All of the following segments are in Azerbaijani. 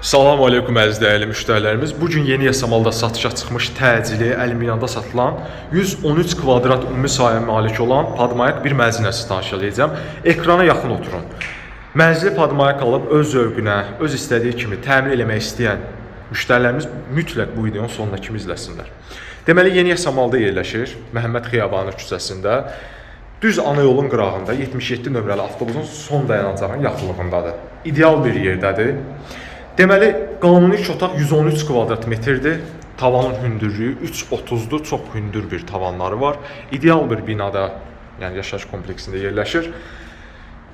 Salam aleykum əziz dəyərli müştərilərimiz. Bu gün yeni yasamalda satışa çıxmış təcili Əlminanda satılan 113 kvadrat ümumi sahəyə malik olan Padmayak bir mənzilə tanış edəcəm. Ekrana yaxın oturun. Mənzili Padmayak alıb öz zövqünə, öz istədiyi kimi təmin eləmək istəyən müştərilərimiz mütləq bu videonun sonuna kimi izləsinlər. Deməli yeni yasamalda yerləşir Məhəmməd Xiyabanı küçəsində. Düz ana yolun qırağında 77 nömrəli avtobusun son dayanacağının yaxınlığındadır. İdeal bir yerdədir. Deməli, qanuni otaq 113 kvadrat metrdir. Tavanın hündürlüyü 3.30-dur. Çox hündür bir tavanları var. İdeal bir binada, yəni yaşayış kompleksində yerləşir.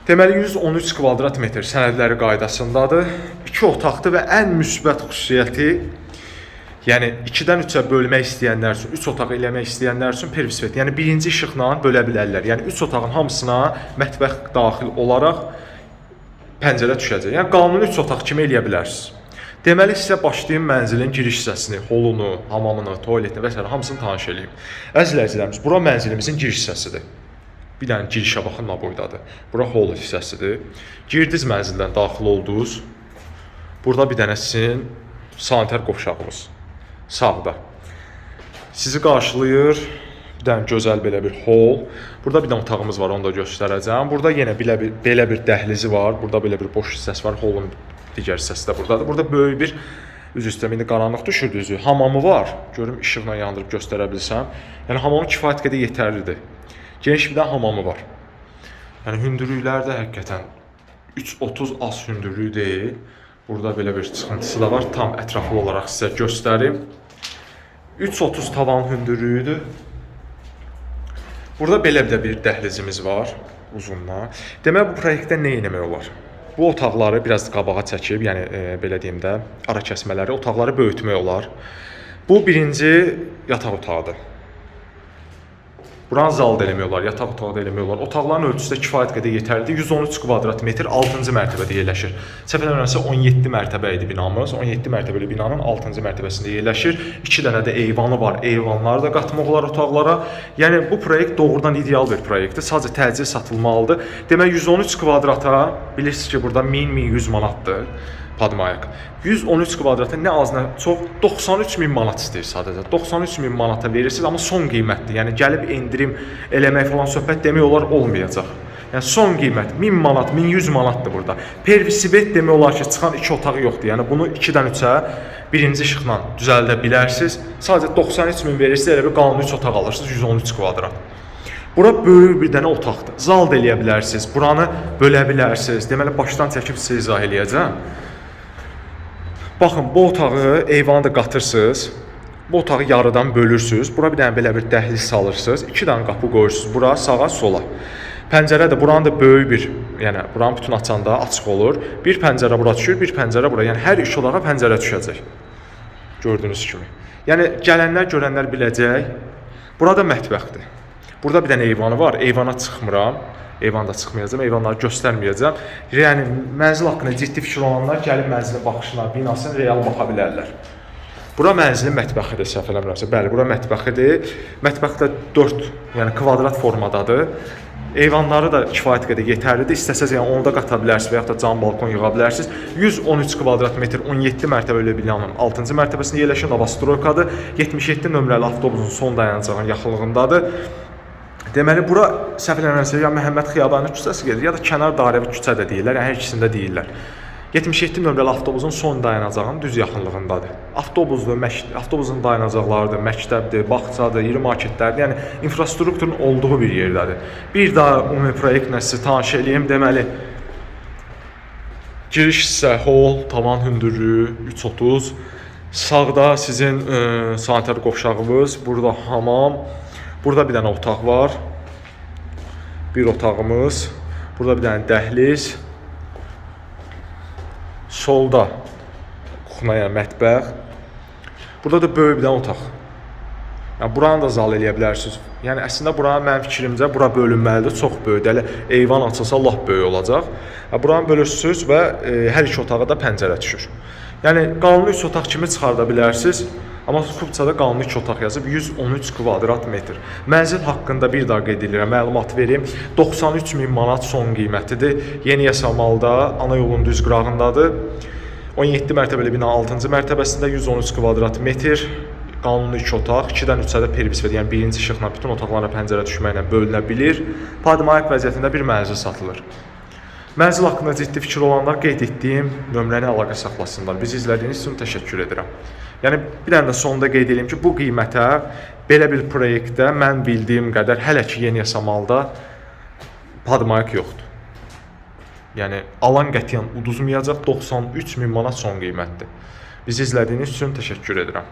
Deməli 113 kvadrat metr sənədləri qaydasındadır. 2 otaqlı və ən müsbət xüsusiyyəti Yəni 2-dən 3-ə bölmək istəyənlər üçün, 3 otaq eləmək istəyənlər üçün pervisvet. Yəni birinci işıqla bölə bilərlər. Yəni 3 otağın hamısına mətbəx daxil olaraq pəncərə düşəcək. Yəni qanuni 3 otaq kimi eləyə bilərsiniz. Deməli sizə başlayım mənzilin giriş hissəsini, holunu, hamamını, tualetini və s. hamısını tanış eləyim. Əziz izləyicilərimiz, bura mənzilimizin giriş hissəsidir. Bir dənə girişə baxın nə boydadır. Bura hol hissəsidir. Girdiniz mənzildən daxil oldunuz. Burada bir dənə sizin sanitar qovşağımız sağda. Sizi qarşılayır bir dənə gözəl belə bir hol. Burada bir dənə otağımız var, onu da göstərəcəm. Burada yenə belə bir belə bir dəhlizi var. Burada belə bir boş hissəsi var. Holun digər hissəsi də burdadır. Burada böyük bir üzr istəyirəm, indi qaranlıq düşürdü üzü. Hamamı var. Görüm işıqla yandırıb göstərə bilsəm. Yəni hamamı kifayət qədər yetərlidir. Geniş bir də hamamı var. Yəni hündürlükləri də həqiqətən 3.30 az hündürlüyü deyil. Burada belə bir çıxıntısı da var. Tam ətraflı olaraq sizə göstərim. 3.30 tavan hündürlüyüdür. Burada belə də bir dəhlizimiz var uzunluğa. Demək bu proyektdə nə etmək olar? Bu otaqları biraz qabağa çəkib, yəni e, belə deyim də, ara kəsmələri, otaqları böyütmək olar. Bu birinci yataq otağıdır. Buranı zal da eləmək olar, yataq otağı da eləmək olar. Otaqların ölçüsü də kifayət qədər yetərlidir. 113 kvadrat metr 6-cı mərtəbədə yerləşir. Səhv eləmirəmsə 17 mərtəbə idi binamız. 17 mərtəbəli binanın 6-cı mərtəbəsində yerləşir. 2 dənə də eyvanı var. Eyvanları da qatmaq olar otaqlara. Yəni bu proyekt doğrudan ideal bir proyektdir. Sadəcə təcil satılmalıdır. Demək 113 kvadrata bilirsiniz ki, burada 1000-1100 manatdır. Padmayak. 113 kvadrata nə az nə çox 93 min manat istəyir sadəcə. 93 min manata verirsiniz, amma son qiymətdir. Yəni gəlib endirim eləmək falan söhbət demək olar olmayacaq. Yəni son qiymət 1000 manat, 1100 manatdır burada. Pervisibet demək olar ki, çıxan 2 otağı yoxdur. Yəni bunu 2-dən 3-ə birinci işıqla düzəldə bilərsiniz. Sadəcə 93 min verirsiniz, elə bir qanuni 3 otaq alırsınız 113 kvadrat. Bura böyük bir dənə otaqdır. Zal da eləyə bilərsiniz. Buranı bölə bilərsiniz. Deməli başdan çəkib sizə izah eləyəcəm. Baxın, bu otağı eyvana da qatırsınız. Bu otağı yarıdan bölürsüz. Bura bir dənə belə bir dəhliz salırsınız. 2 dənə qapı qoyursunuz bura sağa, sola. Pəncərə də buranın da böyük bir, yəni buranın bütün açanda açıq olur. Bir pəncərə bura düşür, bir pəncərə bura. Yəni hər üç otağa pəncərə düşəcək. Gördüyünüz kimi. Yəni gələnlər, görənlər biləcək. Burada mətbəxdir. Burada bir dənə eyvanı var. Eyvana çıxmıram. Eyvanda çıxmayacağam, eyvanları göstərməyəcəm. Yəni mənzil haqqında ciddi fikir olanlar gəlib mənzilin baxışına, binasına real baxa bilərlər. Bura mənzilin mətbəxidir, səhv eləmirəmsə. Bəli, bura mətbəxidir. Mətbəx də 4, yəni kvadrat formadadır. Eyvanları da kifayət qədər yetərlidir. İstəsəz yəni onu da qata bilərsiniz və yaxud da cam balkon yığa bilərsiniz. 113 kvadrat metr 17 mərtəbəli binanın 6-cı mərtəbəsində yerləşən Novostroykadır. 77 nömrəli avtobusun son dayanacağının yaxınlığındadır. Deməli bura səhv eləmirəmsə ya Məhəmməd Xiyabanı küçəsi gedir, ya da kənar dairəvi küçə də deyirlər. Yəni hər ikisində deyirlər. 77 nömrəli avtobusun son dayanacağının düz yaxınlığındadır. Avtobusdur, avtobusun dayanacaqlarıdır, məktəbdir, bağçadır, iri marketlərdir. Yəni infrastrukturun olduğu bir yerdədir. Bir daha ümumi proyektlə sizə tanış eləyim. Deməli giriş hissə hol, tavan hündürlüyü 3.30. Sağda sizin e, sanitar qovşağınız, burada hamam, burada bir dənə otaq var. Bir otağımız, burada bir dənə dəhliz. Solda kuxna, yəni mətbəx. Burada da böyük bir dənə otaq. Yəni buranı da zal eləyə bilərsiniz. Yəni əslində buranın mənim fikrimcə bura bölünməlidir, çox böyükdür. Elə eyvan açılsa lap böyük olacaq. Yəni buranı bölürsüz və e, hər iki otağa da pəncərə düşür. Yəni qanuni 3 otaq kimi çıxarda bilərsiniz. Amma Kupçada qanuni 2 otaq yazıb 113 kvadrat metr. Mənzil haqqında bir daha qeyd edirəm, məlumat verim. 93 min manat son qiymətidir. Yeni Yasamalda, ana yolun düz qırağındadır. 17 mərtəbəli bina 6-cı mərtəbəsində 113 kvadrat metr qanuni 2 otaq, 2-dən 3 ədəd pervisver, yəni birinci işıqla bütün otaqlara pəncərə düşməklə bölünə bilir. Padmayaq vəziyyətində bir mənzil satılır. Mənzil haqqında ciddi fikir olanlar qeyd etdiyim nömrəni əlaqə saxlasınlar. Bizi izlədiyiniz üçün təşəkkür edirəm. Yəni bir dənə də sonda qeyd edeyim ki, bu qiymətə belə bir proyektdə mən bildiyim qədər hələ ki yeni yasamalda padmayaq yoxdur. Yəni alan qətiyyən uduzmayacaq 93 min manat son qiymətdir. Bizi izlədiyiniz üçün təşəkkür edirəm.